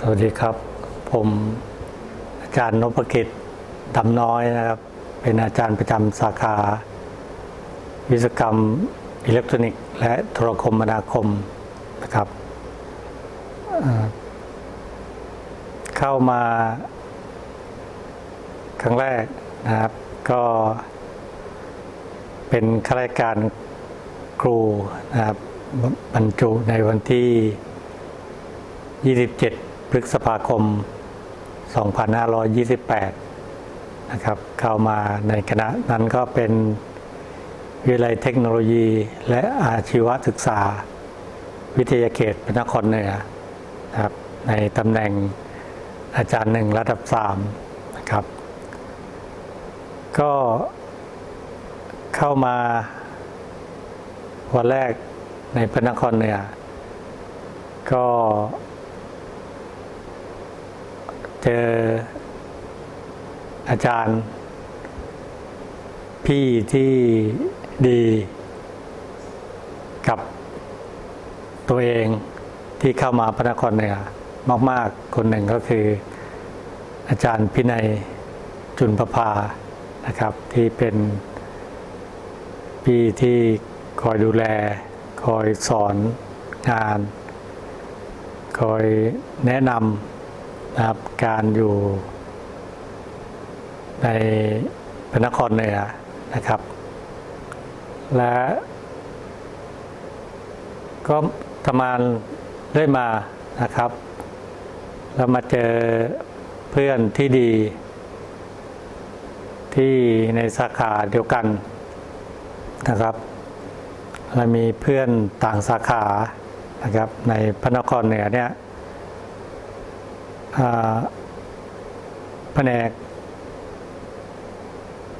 สวัสดีครับ ผมอาจารย์นพกิจดำน้อยนะครับ เป็นอาจารย์ประจำสาขา วิศวกรรมอิเล็กทรอนิกส์ และโทรคมนาคมนะครับเอ่อเข้ามาครั้งแรกนะครับ ก็เป็นข้าราชการครูนะครับบรรจุในวันที่ 27 พฤษภาคม 2528 นะครับ เข้ามาในคณะนั้นก็เป็นวิทยาลัยเทคโนโลยีและอาชีวศึกษา วิทยาเขตพระนครเหนือนะครับ ในตำแหน่งอาจารย์หนึ่งระดับสามนะครับ ก็เข้ามาวันแรกในพระนครเหนือก็ เจออาจารย์ พี่ที่ดีกับตัวเองที่เข้ามาพระนครเหนือมาก ๆ คนหนึ่งก็คือ อาจารย์พินัยจุนประภานะครับ ที่เป็นพี่ที่คอยดูแล คอยสอนงาน คอยแนะนำ นะครับ การอยู่ในพระนครเหนือนะครับ และก็ทำงานเรื่อยมานะครับแล้วมาเจอเพื่อนที่ดี ที่ในสาขาเดียวกันนะครับและมีเพื่อนต่างสาขานะครับ ในพระนครเหนือเนี่ย แผนก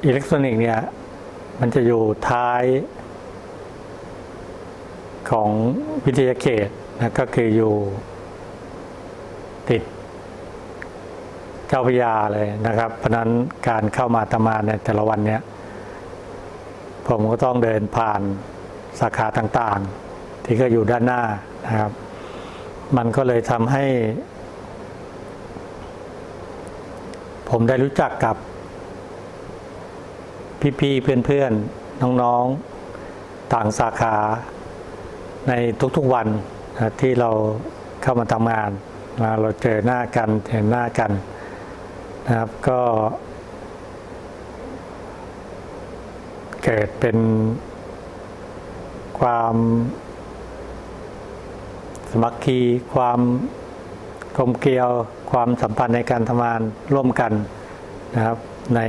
อิเล็กทรอนิกส์เนี่ย มันจะอยู่ท้ายของวิทยาเขตนะก็คืออยู่ติดเจ้าพยาเลยนะครับ เพราะฉะนั้นการเข้ามาทำงานในแต่ละวันเนี่ย ผมก็ต้องเดินผ่านสาขาต่างๆ ที่ก็อยู่ด้านหน้านะครับ มันก็เลยทำให้ ผมได้รู้จักกับ พี่ๆเพื่อนๆน้องๆต่างสาขาในทุกๆวันที่เราเข้ามาทำงานเราเจอหน้ากันเห็นหน้ากันนะครับก็ เกิดเป็นความสมัครคีความกลมเกลียว ความสัมพันธ์ในการทำงานร่วมกันนะครับ ใน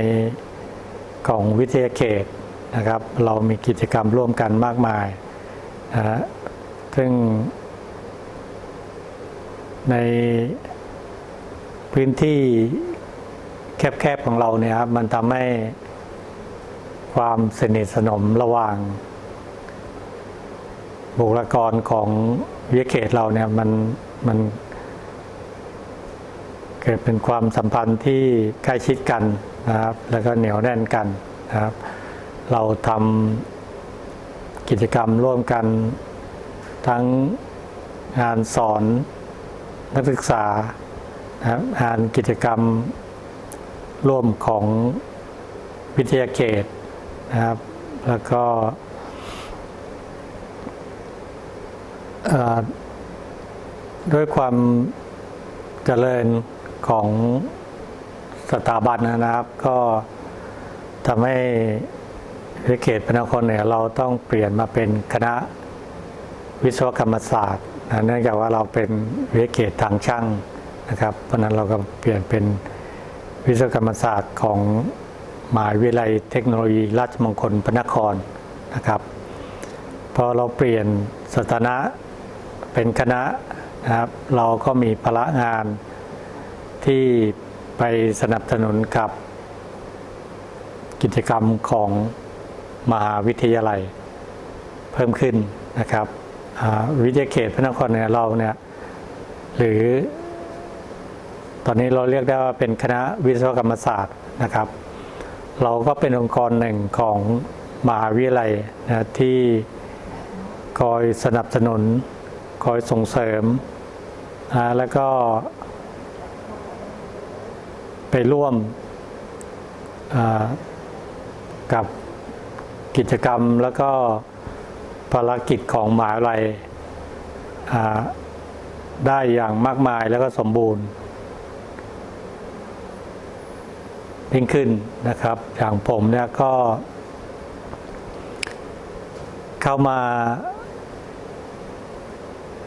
ของวิทยาเขตนะครับ เรามีกิจกรรมร่วมกันมากมายนะฮะซึ่งในพื้นที่แคบๆของเราเนี่ยครับมันทำให้ความสนิทสนมระหว่างบุคลากรของวิทยาเขตเราเนี่ยมันมัน เกิดเป็นความสัมพันธ์ที่ใกล้ชิดกันนะครับ แล้วก็เหนียวแน่นกันนะครับ เราทำกิจกรรมร่วมกันทั้งงานสอนนักศึกษานะครับงานกิจกรรมร่วมของวิทยาเขตนะครับ แล้วก็ด้วยความเจริญ ของสถาบันนะครับ ก็ทำให้วิเขตพนครเหนือเราต้องเปลี่ยนมาเป็นคณะวิศวกรรมศาสตร์นะเนื่องจากว่าเราเป็นวิเขตทางช่างนะครับ เพราะฉะนั้นเราก็เปลี่ยนเป็นวิศวกรรมศาสตร์ของมหาวิทยาลัยเทคโนโลยีราชมงคลพระนครนะครับพอเราเปลี่ยนสถานะเป็นคณะนะครับ เราก็มีภาระงาน ที่ไปสนับสนุนกับกิจกรรมของมหาวิทยาลัยเพิ่มขึ้นนะครับวิทยาเขตพระนครเนี่ยเราเนี่ยหรือ ตอนนี้เราเรียกได้ว่าเป็นคณะวิศวกรรมศาสตร์นะครับ เราก็เป็นองค์กรหนึ่งของมหาวิทยาลัยนะที่คอยสนับสนุนคอยส่งเสริมนะแล้วก็ ไปร่วมกับกิจกรรมแล้วก็ภารกิจของมหาวิทยาลัยได้อย่างมากมายแล้วก็สมบูรณ์ยิ่งขึ้นนะครับ อย่างผมเนี่ยก็ เข้ามา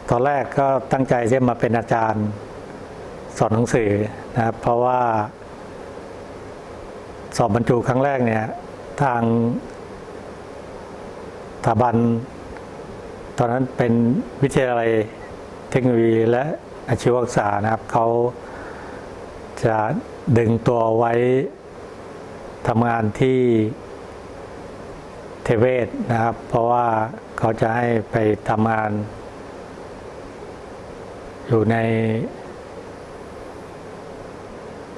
ตอนแรกก็ตั้งใจจะมาเป็นอาจารย์ สอนหนังสือ นะเพราะว่า สอบบรรจุครั้งแรกเนี่ย ทางสถาบัน ตอนนั้นเป็นวิทยาลัยเทคโนโลยีและอาชีวศึกษานะครับเขาจะดึงตัวไว้ทำงานที่เทเวศนะครับ เพราะว่าเขาจะให้ไปทำงานอยู่ใน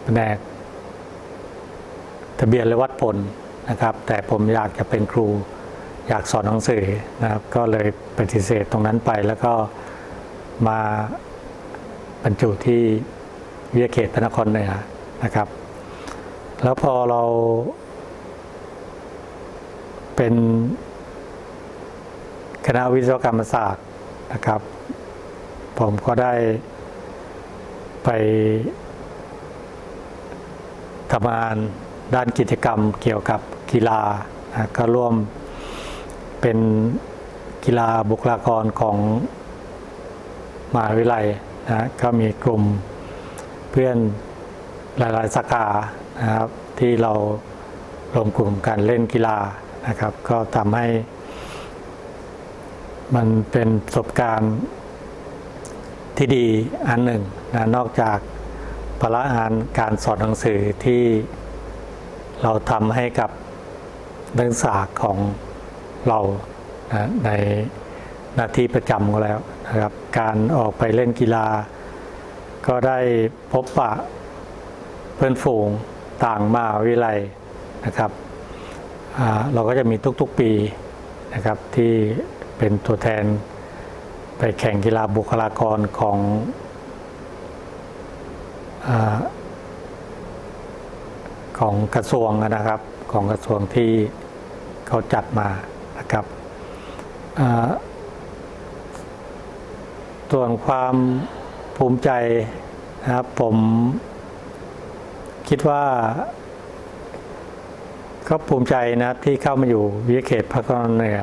แผนกทะเบียนและวัดผลนะครับ แต่ผมอยากจะเป็นครูอยากสอนหนังสือนะครับ ก็เลยปฏิเสธตรงนั้นไปแล้วก็มาบรรจุที่วิทยาเขตพระนครเหนือนะครับ แล้วพอเราเป็นคณะวิศวกรรมศาสตร์นะครับ ผมก็ได้ไป ทำงานด้านกิจกรรมเกี่ยวกับกีฬาก็ร่วมเป็นกีฬาบุคลากรของมหาวิทยาลัยนะก็มีกลุ่มเพื่อนหลายๆสาขานะครับที่เรารวมกลุ่มกันเล่นกีฬานะครับ ก็ทำให้มันเป็นประสบการณ์ที่ดีอันหนึ่งนะนอกจาก ภาระงานการสอนหนังสือที่เราทำให้กับนักศึกษาของเรานะในหน้าที่ประจำก็แล้วนะครับ การออกไปเล่นกีฬา ก็ได้พบปะเพื่อนฝูงต่างมาวิทยาลัยนะครับเราก็จะมีทุกๆปีนะครับที่เป็นตัวแทนไปแข่งกีฬาบุคลากรของ ของกระทรวงนะครับ ของกระทรวงที่เขาจัดมานะครับส่วนความภูมิใจนะครับ ผมคิดว่าก็ภูมิใจนะที่เข้ามาอยู่วิเขตพระนครเหนือ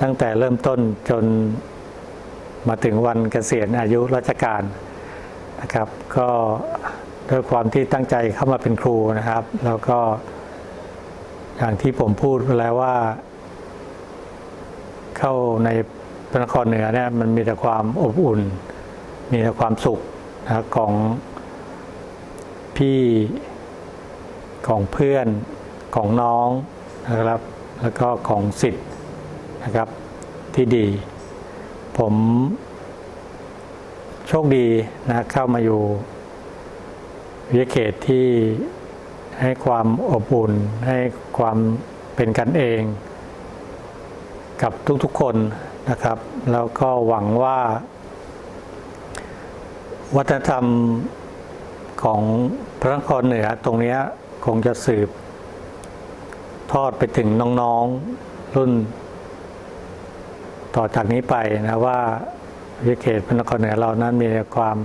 ตั้งแต่เริ่มต้นจนมาถึงวันเกษียณอายุราชการ นะครับ ก็ด้วยความที่ตั้งใจเข้ามาเป็นครูนะครับ แล้วก็อย่างที่ผมพูดไปแล้วว่า เข้าในพระนครเหนือเนี่ยมันมีแต่ความอบอุ่น มีแต่ความสุขนะครับของพี่ของเพื่อนของน้องนะครับ แล้วก็ของสิทธิ์นะครับที่ดี ผม โชคดีนะเข้ามาอยู่วิเขตที่ให้ความอบอุ่น ให้ความเป็นกันเอง กับทุกๆคนนะครับ แล้วก็หวังว่า วัฒนธรรมของพระนครเหนือตรงนี้คงจะสืบ ทอดไปถึงน้องๆรุ่น ต่อจากนี้ไปนะว่า ทยาเขตพระนครเหนือเรานั้นมีความ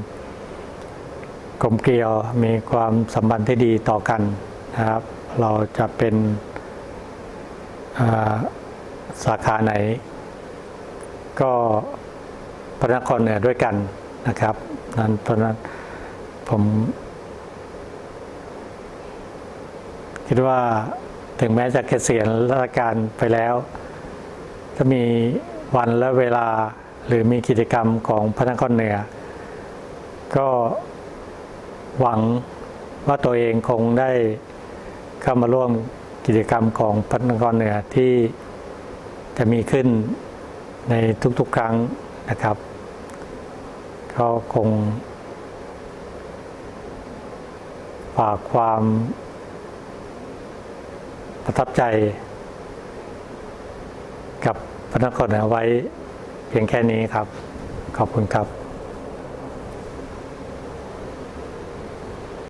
กลมเกลียวมีความสัมพันธ์ที่ดีต่อกันนะครับ เราจะเป็นาสาขาไหน ก็พระนครเหนือด้วยกันนะครับนั้นเพราะนั้นผมคิดว่าถึงแม้จะเกษียณราชการไปแล้วถ้ามีวันและเวลา หรือมีกิจกรรมของพระนครเหนือ ก็หวังว่าตัวเองคงได้เข้ามาร่วมกิจกรรมของพระนครเหนือที่จะมีขึ้นในทุกๆครั้งนะครับ ก็คงฝากความประทับใจกับพระนครเหนือไว้ เพียงแค่นี้ครับ ขอบคุณครับ